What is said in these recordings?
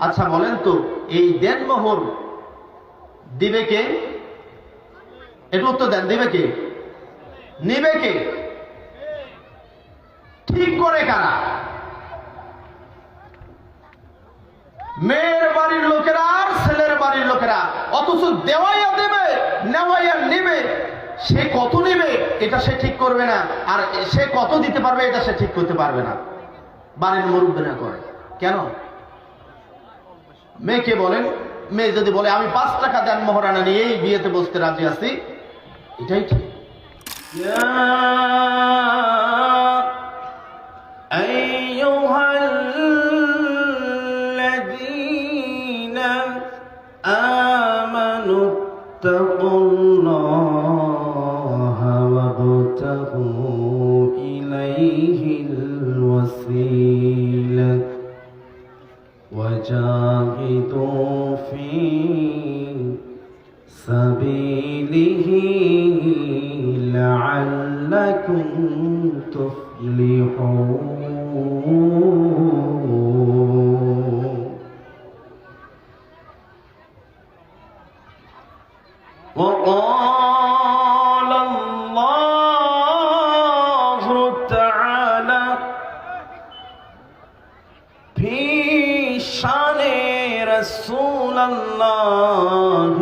আচ্ছা বলেন তো, এই দেনমোহর দিবে কে? একটু উত্তর দেন, দিবে কে? নিবে কে? ঠিক করে কারা? মেয়ের বাড়ির লোকেরা আর ছেলের বাড়ির লোকেরা, অথচ দেওয়াইয়া দেবে, নেওয়াইয়া নেবে, সে কত নেবে, এটা সে ঠিক করবে না, আর সে কত দিতে পারবে, এটা সে ঠিক করতে পারবে না। বাড়ির মুরব্বীরা করে। কেন? মেয়েকে বলেন, মেয়ে যদি বলে, আমি পাঁচ টাকা দেন মহারানা নিয়েই বিয়েতে বসতে রাজি আছি, এটাই ঠিক। في سبيله لعلكم تفلحون. الله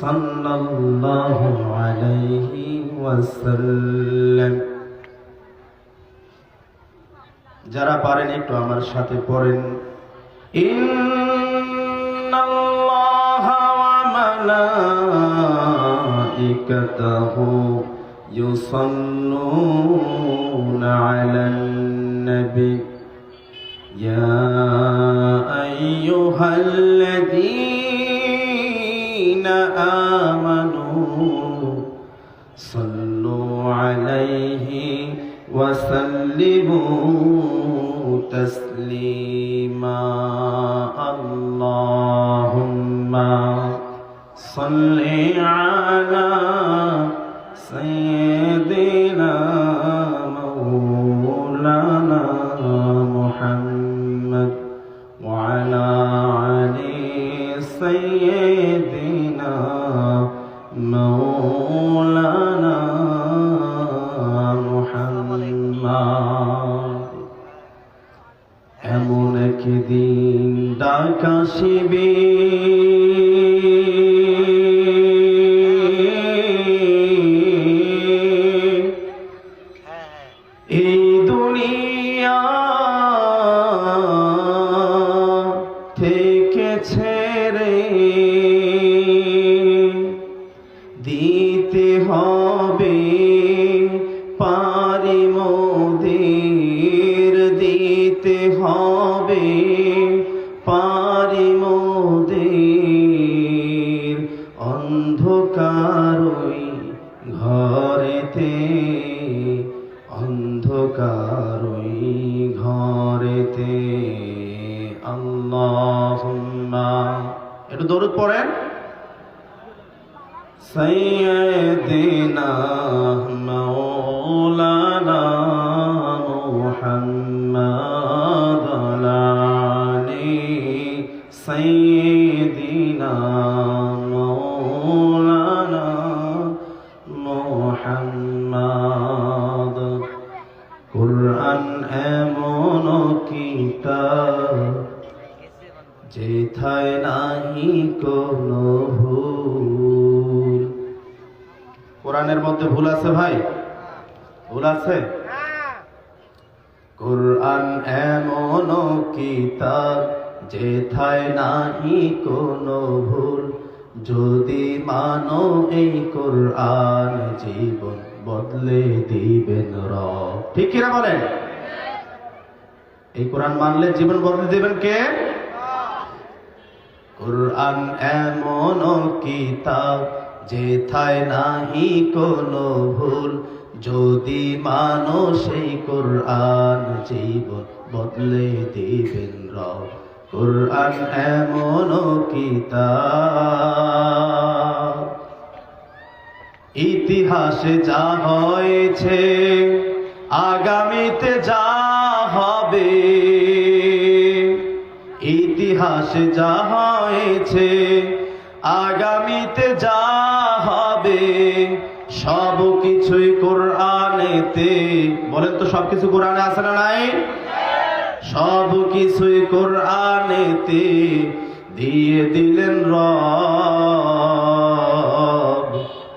صلى الله عليه وسلم যারা পারেন একটু আমার সাথে পড়েন إن الله وملائكته يصلون على النبي يا أيها الذين آمنوا দিতে হবে পারি মোদের দিতে হবে পারি মোদের অন্ধকারই ঘরেতে অন্ধকারই ঘরেতে। আল্লাহুম্মা, একটু দরুদ পড়েন। سيدنا কোরআনের মধ্যে ভুল আছে ভাই? ভুল আছে? কোরআন এমন কিতাব যেথায় নাহি কোনো ভুল। যদি মানো এই কোরআন জীবন বদলে দিবেন রব। ঠিক কিনা বলেন? এই কোরআন মানলে জীবন বদলে দিবেন কে? কোরআন এমন কিতাব যেথায় নাহি কোনো ভুল, যদি মানো সেই কোরআন জীবন বদলে দিবেন রব, কোরআন এমন কিতাব। ইতিহাসে যা হয়েছে, আগামীতে যা হবে ইতি ইতিহাসে যা হয়েছে, আগামীতে যা সব কিছুই কোরআনেতে। বলেন তো সবকিছু কোরআনে আছে না নাই? সব কিছুই কোরআনেতে দিয়ে দিলেন রব।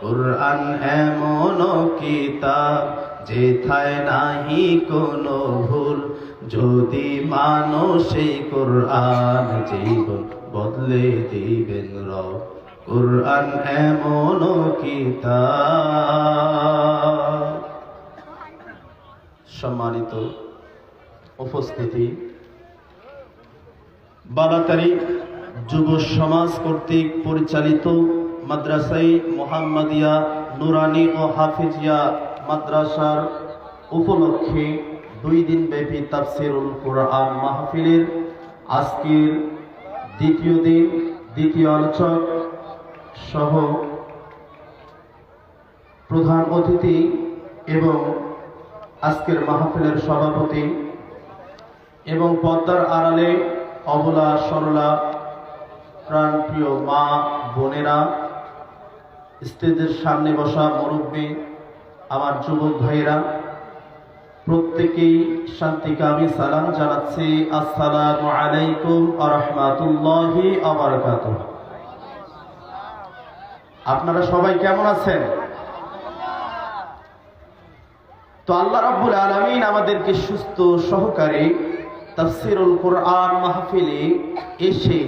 কোরআন এমন কিতাব যেথায় নাহি কোনো ভুল। যদি মানো সেই কোরআন জীবন বদলে দিবেন রব। কোরআন এমন সম্মানিত উপস্থিতি, বালাতারি যুব সমাজ কর্তৃক পরিচালিত মাদ্রাসাই মোহাম্মদিয়া নুরানি ও হাফিজিয়া মাদ্রাসার উপলক্ষে দুই দিন ব্যাপী তাফসিরুল কোরআন মাহফিলের আজকের দ্বিতীয় দিন, দ্বিতীয় আলোচক সহ প্রধান অতিথি এবং আজকের মাহফিলের সভাপতি এবং পদ্মার আড়ালে অবলা সরলা প্রাণপ্রিয় মা বোনেরা, স্টেজের সামনে বসা মুরব্বী, আমার যুবক ভাইয়েরা, প্রত্যেকেই শান্তিকামী সালাম জানাচ্ছি। আসসালামু আলাইকুম আরহামাতুল্লাহি আবরকাত আপনারা সবাই কেমন আছেন? তো আল্লাহ রাব্বুল আলামিন আমাদেরকে সুস্থ সহকারে তাফসিরুল কোরআন মাহফিলে এসে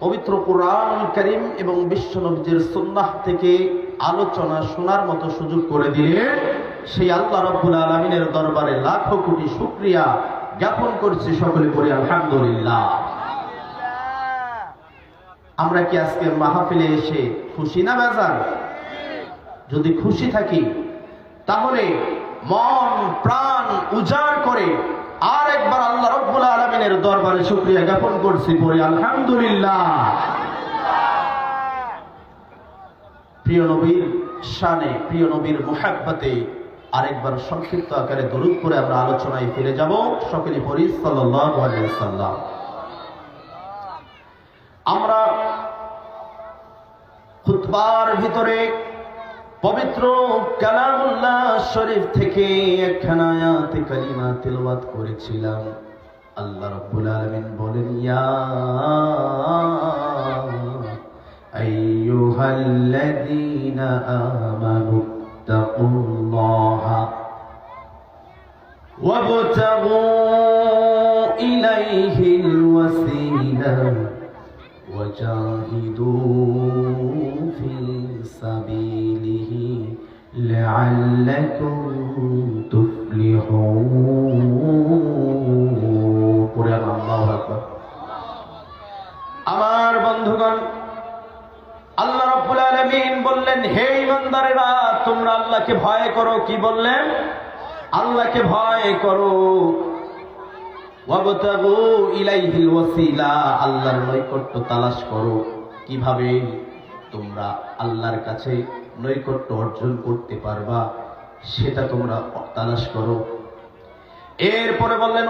পবিত্র কোরআন করিম এবং বিশ্ব থেকে আলোচনা শোনার মতো সুযোগ করে দিলে সেই আল্লাহ রাব্বুল আলামিনের দরবারে লাখো কোটি শুকরিয়া জ্ঞাপন করছি সকলে পড়ি, আলহামদুলিল্লাহ। আমরা কি আজকে মাহফিলে এসে খুশি না বেজার? যদি খুশি থাকি, তাহলে মন, প্রাণ উজাড় করে আর একবার আল্লাহ রব্বুল আলমিনের দরবারে শুক্রিয়া জ্ঞাপন করছি পরে আলহামদুলিল্লাহ। প্রিয় নবীর শানে, প্রিয় নবীর মোহাব্বতে আরেকবার সংক্ষিপ্ত আকারে দরুদ করে আমরা আলোচনায় ফিরে যাব। সকলে সাল্লাল্লাহু আলাইহি সাল্লাম আমরা খুতবার ভিতরে পবিত্র কালামুল্লাহ শরীফ থেকে একখানা আয়াত কালিমা তেলাওয়াত করেছিলাম আল্লাহ রাব্বুল আলামিন বলেন ইয়া আইয়ুহাল্লাযীনা আমানু তাকুল্লাহা وابتغوا إليه الوسيلة وجاهدوا لعلكم تفلحون قرآن الله أكبر আমার বন্ধুগণ আল্লাহ রাব্বুল আলামিন বললেন হে ইমানদারেরা তোমরা আল্লাহকে ভয় করো কি বললেন আল্লাহকে ভয় করো ওয়াবতাগু ইলাইহিল ওয়াসিলা আল্লাহর নৈকট্য তালাশ করো কিভাবে তোমরা আল্লাহর কাছে নৈকট্য অর্জন করতে পারবা, সেটা তোমরা তালাশ করো। এরপরে বললেন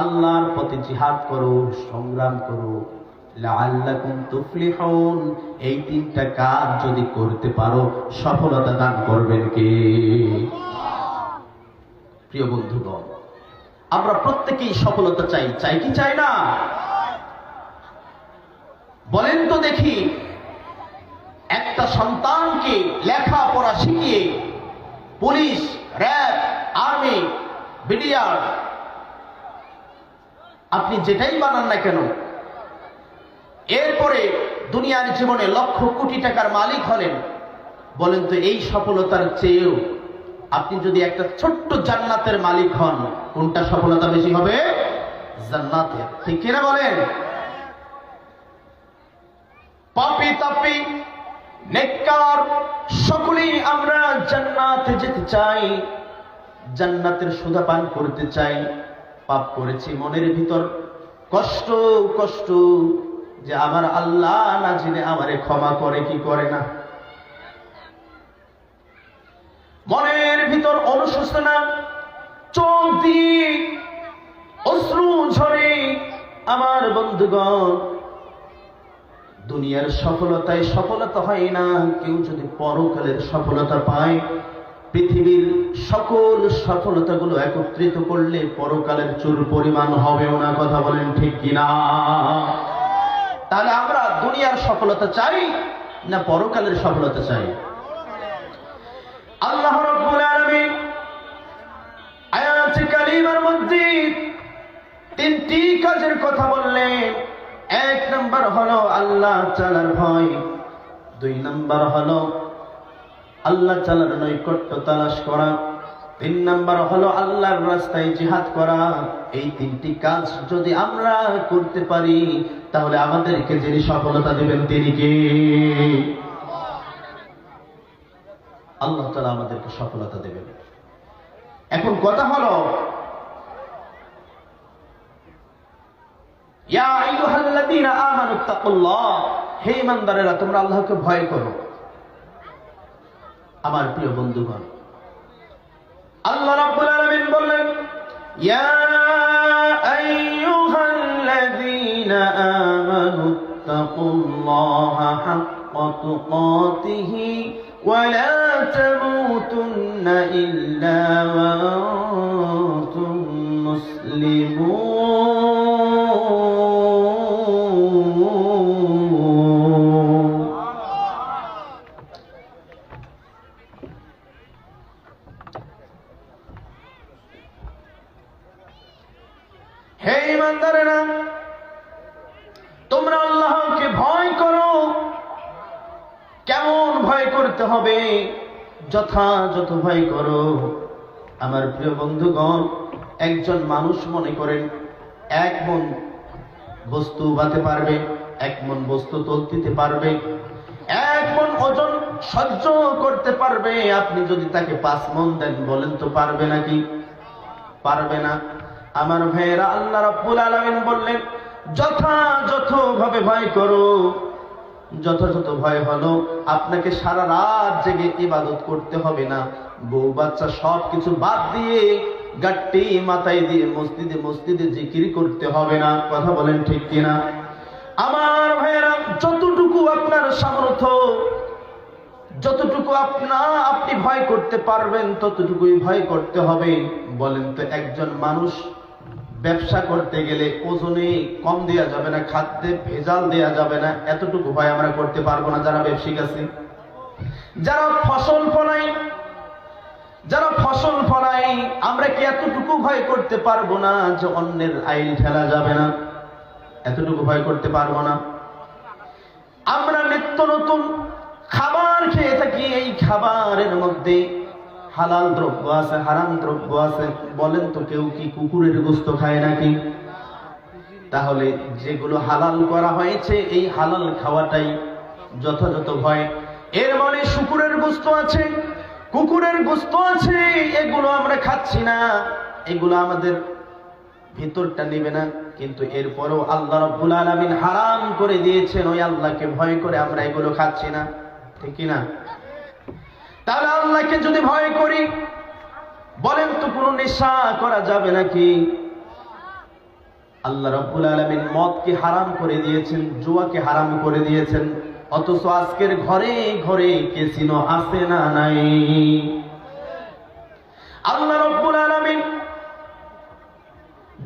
আল্লাহর পথে জিহাদ করো, সংগ্রাম করো। এই তিনটা কাজ যদি করতে পারো, সফলতা দান করবেন কে? প্রিয় বন্ধুগণ, আমরা প্রত্যেকেই সফলতা চাই। চাই কি চাই না? বলেন তো দেখি, একটা সন্তানকে লেখাপড়া শিখিয়ে পুলিশ, র্যাব, আর্মি, বিডিআর, আপনি যেটাই বানান না কেন, এরপরে দুনিয়ার জীবনে লক্ষ কোটি টাকার মালিক হলেন, বলেন তো এই সফলতার চেয়েও আপনি যদি একটা ছোট্ট জান্নাতের মালিক হন, কোনটা সফলতা বেশি হবে? জান্নাতের। ঠিক কিনা বলেন? পাপি তাপি, নেককার, সকলেই আমরা জান্নাতে যেতে চাই। জান্নাতের সুধা পান করতে চাই। পাপ করেছি মনের ভিতর। কষ্ট কষ্ট যে আমার আল্লাহ না জেনে আমারে ক্ষমা করে, কি করে না? মনের ভিতর অনুশোচনা চোখ দিয়ে অশ্রু ঝরে আমার বন্ধুগণ দুনিয়ার সফলতায় সফলতা হয় না। কেউ যদি পরকালের সফলতা পায়, পৃথিবীর সকল সফলতাগুলো একত্রিত করলে পরকালের চুর পরিমাণ হবেও না, কথা বলেন ঠিক কিনা? তাহলে আমরা দুনিয়ার সফলতা চাই না পরকালের সফলতা চাই? আল্লাহ রাব্বুল কালিমার মধ্যে তিনটি কাজের কথা বললেন। এক নম্বর হলো আল্লাহ চালার ভয়, দুই নম্বর হলো আল্লাহ চালার নৈকট্য তালাশ করা, তিন নম্বর হলো আল্লাহর রাস্তায় জিহাদ করা। এই তিনটি কাজ যদি আমরা করতে পারি, তাহলে আমাদেরকে যিনি সফলতা দেবেন তিনি কে? আল্লাহ তালা আমাদেরকে সফলতা দেবেন। এখন কথা হলো ইয়া আইয়ুহাল্লাযীনা আমানুত্তাকুল্লাহ হে ইমানদারেরা, তোমরা আল্লাহকে ভয় করো। আমার প্রিয় বন্ধুগণ, আল্লাহ রাব্বুল আলামিন বললেন, ইয়া আইয়ুহাল্লাযীনা আমানু তাকুল্লাহা হাক্কা তুকাতিহি ওয়া লা তামুতুন্না ইল্লা ওয়া হে ইমানদারেরা, তোমরা আল্লাহকে ভয় করো। কেমন ভয় করতে হবে? যথাযথ ভয় করো। আমার প্রিয় বন্ধুগণ, একজন মানুষ মনে করেন, এক মন বস্তু বাতে পারবে, এক মন বস্তু তুলতে পারবে, এক মন ওজন সহ্য করতে পারবে। আপনি যদি তাকে পাঁচ মন দেন, বলেন তো পারবে নাকি? পারবে না। আমার ভাইয়েরা আল্লাহ রাব্বুল আলামিন বললেন যথাযথ ভাবে ভয় করো। যথাযথ ভয় হলো, আপনাকে সারা রাত জেগে ইবাদত করতে হবে না। বউ বাচ্চা সব কিছু বাদ দিয়ে গাট্টি মাথায় দিয়ে মসজিদে মসজিদে জিকির করতে হবে না। কথা বলেন ঠিক কিনা? আমার ভাইয়েরা, যতটুকু আপনার সামর্থ্য, যতটুকু আপনা আপনি ভয় করতে পারবেন, ততটুকুই ভয় করতে হবে। বলেন তো একজন মানুষ ব্যবসা করতে গেলে ওজনে কম দেয়া যাবে না, খাদ্যে ভেজাল দেয়া যাবে না, এতটুকু ভয় আমরা করতে পারব না যারা ব্যবসায়িক আছে। যারা ফসল ফলাই যারা ফসল ফলাই আমরা কি এতটুকু ভয় করতে পারব না যে অন্যের আইল ঠেলা যাবে না? এতটুকু ভয় করতে পারব না। আমরা নিত্য নতুন খাবার খেয়ে থাকি, এই খাবারের মধ্যে হালাল দ্রব্য আছে, হারাম দ্রব্য আছে, বলেন তো কেউ কি কুকুরের গোস্ত খায় নাকি? তাহলে যেগুলো হালাল করা হয়েছে, এই হালাল খাওয়াটাই যথাযথ ভয়। এর মানে শুকুরের গোস্ত আছে, কুকুরের গোস্ত আছে, এগুলো আমরা খাচ্ছি না। এগুলো আমাদের ভিতরটা নিবে না, কিন্তু এরপরেও আল্লাহ রব্বুল আলামিন হারাম করে দিয়েছেন, ওই আল্লাহকে ভয় করে আমরা এগুলো খাচ্ছি না। ঠিক না? তাহলে আল্লাহকে যদি ভয় করি, বলেন তো কোনো নেশা করা যাবে নাকি? আল্লাহ রব্বুল মদ মদকে হারাম করে দিয়েছেন, জুয়াকে হারাম করে দিয়েছেন। অথচ আজকের ঘরে ঘরে কেসিনো আসে না নাই? আল্লাহ রব্বুল আলামিন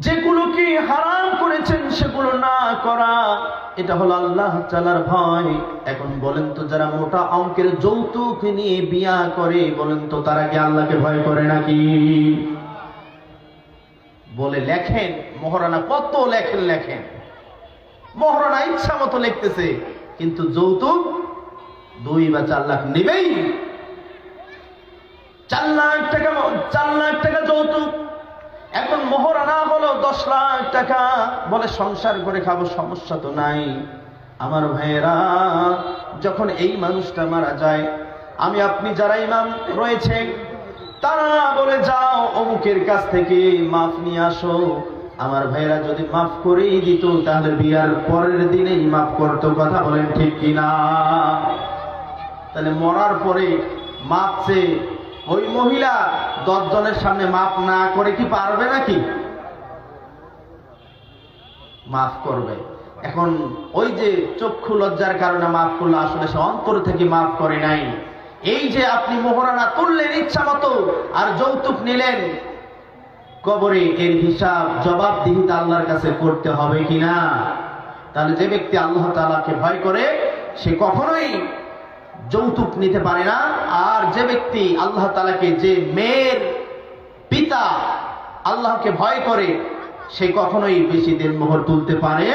যেগুলোকে হারাম করেছেন সেগুলো না করা, এটা হলো আল্লাহ চালার ভয়। এখন বলেন তো যারা মোটা অঙ্কের যৌতুক নিয়ে বিয়া করে, বলেন তো তারা কি আল্লাহকে ভয় করে নাকি? বলে লেখেন, মহারানা কত লেখেন লেখেন। মহারানা ইচ্ছা মতো লিখতেছে, কিন্তু যৌতুক দুই বা চার লাখ নেবেই। চার লাখ টাকা, চার লাখ টাকা যৌতুক। এখন মোহরানা হলো দশ লাখ টাকা। বলে, সংসার করে খাব, সমস্যা তো নাই। আমার ভাইয়েরা, যখন এই মানুষটা মারা যায়, আমি আপনি যারা ইমাম রয়েছে, তারা বলে, যাও, অমুকের কাছ থেকে মাফ নিয়ে আসো। আমার ভাইয়েরা যদি মাফ করেই দিত, তাহলে বিয়ার পরের দিনেই মাফ করতো, কথা বলেন ঠিক কিনা? তাহলে মরার পরে মাপ চেয়ে ওই মহিলা দশজনের সামনে মাফ না করে কি পারবে নাকি? মাফ করবে। এখন ওই যে চক্ষু লজ্জার কারণে মাফ করল, আসলে সে অন্তর থেকে মাফ করে নাই। এই যে আপনি মোহরানা তুললেন ইচ্ছা মতো আর যৌতুক নিলেন, কবরে এর হিসাব জবাবদিহিতা আল্লাহর কাছে করতে হবে কিনা? তাহলে যে ব্যক্তি আল্লাহ তাআলাকে ভয় করে, সে কখনোই যৌতুক নিতে পারে না। আর যে ব্যক্তি আল্লাহ তালাকে যে মেয়ের পিতা আল্লাহকে ভয় করে, সে কখনোই বেশি দিন মোহর তুলতে পারে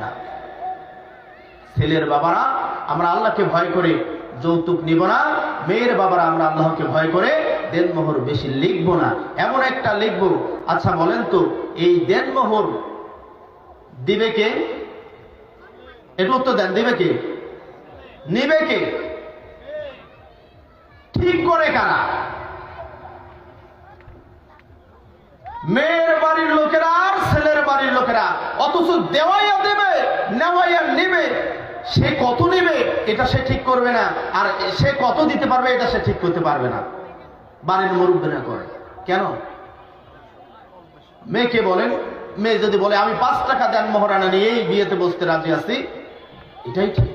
না। ছেলের বাবারা, আমরা আল্লাহকে ভয় করে যৌতুক নিব না। মেয়ের বাবারা, আমরা আল্লাহকে ভয় করে দেনমোহর বেশি লিখব না। এমন একটা লিখব আচ্ছা বলেন তো, এই দেনমোহর দিবে কে? একটু উত্তর দেন, দিবে কে? নিবে কে? ঠিক করে কারা? মেয়ের বাড়ির লোকেরা আর ছেলের বাড়ির লোকেরা, অথচ দেওয়াইয়া দেবে, নেওয়াইয়া নিবে, সে কত নেবে, এটা সে ঠিক করবে না, আর সে কত দিতে পারবে, এটা সে ঠিক করতে পারবে না। বাড়ির মুরব্বীরা করে। কেন? মেয়েকে বলেন? মেয়ে যদি বলে, আমি পাঁচ টাকা দেন মহারানা নিয়েই বিয়েতে বসতে রাজি আছি, এটাই ঠিক।